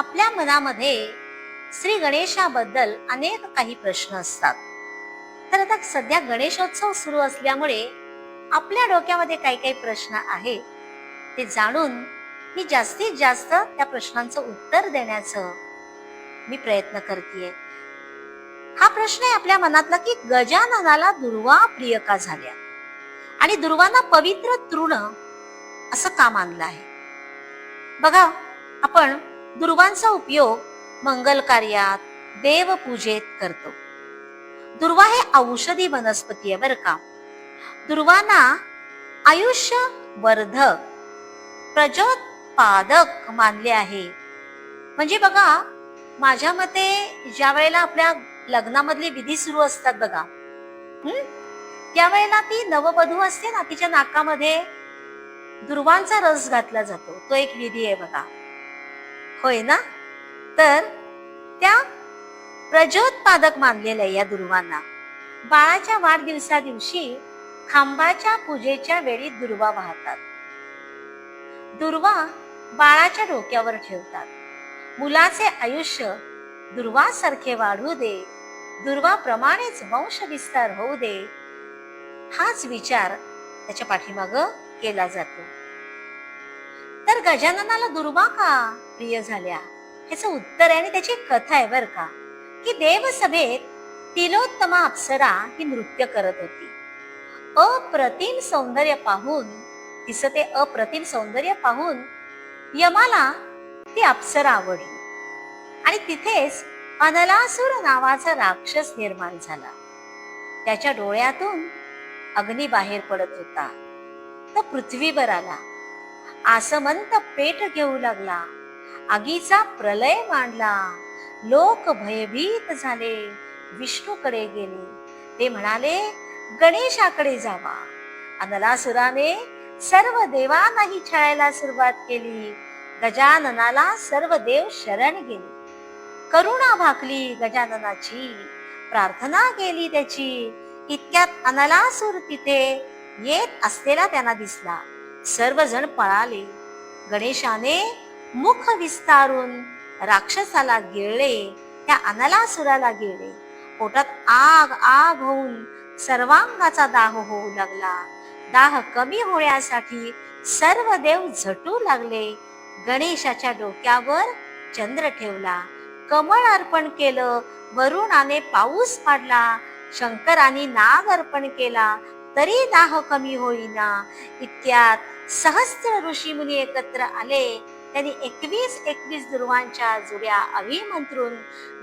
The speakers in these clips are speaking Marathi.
आपल्या मनामध्ये श्री गणेशाबद्दल अनेक काही प्रश्न असतात. तर आता सध्या गणेशोत्सव सुरू असल्यामुळे आपल्या डोक्यामध्ये काही काही प्रश्न आहे ते जाणून मी जास्तीत जास्त त्या प्रश्नांचं उत्तर देण्याचं मी प्रयत्न करते हा प्रश्न आहे आपल्या मनातला की गजाननाला दुर्वा प्रियका झाल्या. आणि दुर्वांना पवित्र तृण असं का मानलं आहे? बघा आपण दुर्वांचा उपयोग मंगल कार्यात देवपूजेत करतो. दुर्वा हे औषधी वनस्पती आहे बर का. दुर्वांना आयुष्य वर्धक प्रजोत्पादक मानले आहे. म्हणजे बघा माझ्या मते ज्या वेळेला आपल्या लग्नामधली विधी सुरू असतात बघा हम्म त्यावेळेला ती नववधू असते ना तिच्या नाकामध्ये दुर्वांचा रस घातला जातो. तो एक विधी आहे बघा. होय ना तर त्या प्रजोत्पादक मानलेल्या या दुर्वांना बाळाच्या वाढदिवसा दिवशी खांबाच्या पूजेच्या वेळी दुर्वा वाहतात. दुर्वा बाळाच्या डोक्यावर ठेवतात. मुलाचे आयुष्य दुर्वासारखे वाढू दे. दुर्वाप्रमाणेच वंश विस्तार होऊ दे. हाच विचार त्याच्या पाठीमाग केला जातो. तर गजाननाला दुर्वा का प्रिय झाल्या? ह्याचं उत्तर आहे आणि त्याची कथा आहे बर का. की देवसभेत तिलोत्तमा अप्सरा ही नृत्य करत होती. अप्रतिम सौंदर्य पाहून तिचं ते अप्रतिम सौंदर्य पाहून यमाला ती अप्सरा आवडली. आणि तिथेच अनलासुर नावाचा राक्षस निर्माण झाला. त्याच्या डोळ्यातून अग्नी बाहेर पडत होता. तो पृथ्वीवर आला. आसमंत पेट घेऊ लागला. आगीचा प्रलय मांडला. लोक भयभीत झाले. विष्णूकडे गेले. ते म्हणाले गणेशाकडे जावा. अनलासुराने सर्व देवांनाही छळायला सुरुवात केली. गजाननाला सर्व देव शरण गेले. करुणा भाकली गजाननाची. प्रार्थना केली त्याची. इतक्यात अनलासूर तिथे येत असलेला त्यांना दिसला. सर्वजण पळाले. गणेशाने मुख विस्तारून राक्षसाला गिळले त्या अनलासुराला गिळले. पोटात आग आग होऊन सर्वांगाचा दाह होऊ लागला. दाह कमी होण्यासाठी सर्व देव झटू लागले. गणेशाच्या डोक्यावर चंद्र ठेवला. कमळ अर्पण केलं वरुणाने पाऊस पाडला शंकराने नाग अर्पण केला तरी दाह कमी होईना. इतक्यात सहस्त्र ऋषी मुनी एकत्र आले. त्यांनी एकवीस एकवीस दुर्वांच्या जुड्या अभिमंत्रून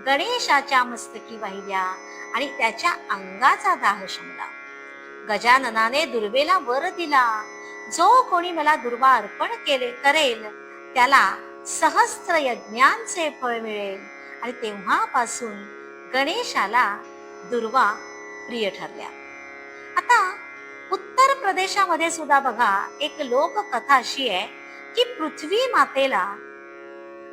गणेशाच्या मस्तकी वाहिल्या आणि त्याच्या अंगाचा दाह शमला. गजाननाने दुर्वेला वर दिला. जो कोणी मला दुर्वा अर्पण केले करेल त्याला सहस्त्र यज्ञांचे फळ मिळेल. आणि तेव्हापासून गणेशाला दुर्वा प्रिय ठरल्या. प्रदेशामध्ये सुद्धा बघा एक लोककथा अशी आहे की पृथ्वी मातेला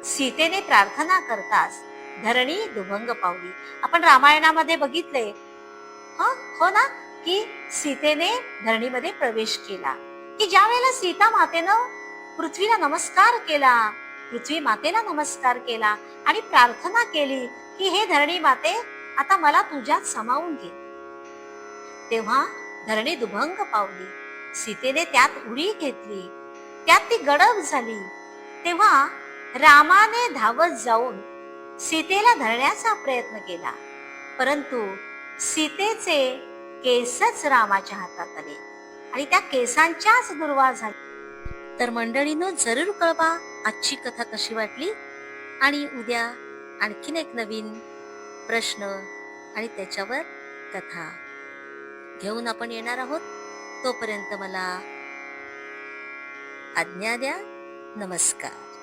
सीतेने प्रार्थना करताच धरणी दुभंग पावली. आपण रामायणामध्ये बघितले हो? ना? की सीतेने धरणीमध्ये प्रवेश केला. की ज्या वेळेला सीता मातेनं पृथ्वीला नमस्कार केला पृथ्वी मातेला नमस्कार केला आणि प्रार्थना केली की हे धरणी माते आता मला तुझ्यात समावून घे. तेव्हा धरणी दुभंग पावली. सीतेने त्यात उडी घेतली. त्यात ती गडप झाली. तेव्हा रामाने धावत जाऊन सीतेला धरण्याचा प्रयत्न केला. परंतु सीतेचे केसच रामाच्या हातात आले आणि त्या केसांच्याच दुर्वा झाली तर मंडळीनं जरूर कळवा आजची कथा कशी वाटली? आणि उद्या आणखीन एक नवीन प्रश्न आणि त्याच्यावर कथा. घेऊन आपण येणार आहोत. तोपर्यंत मला आज्ञा द्या. नमस्कार.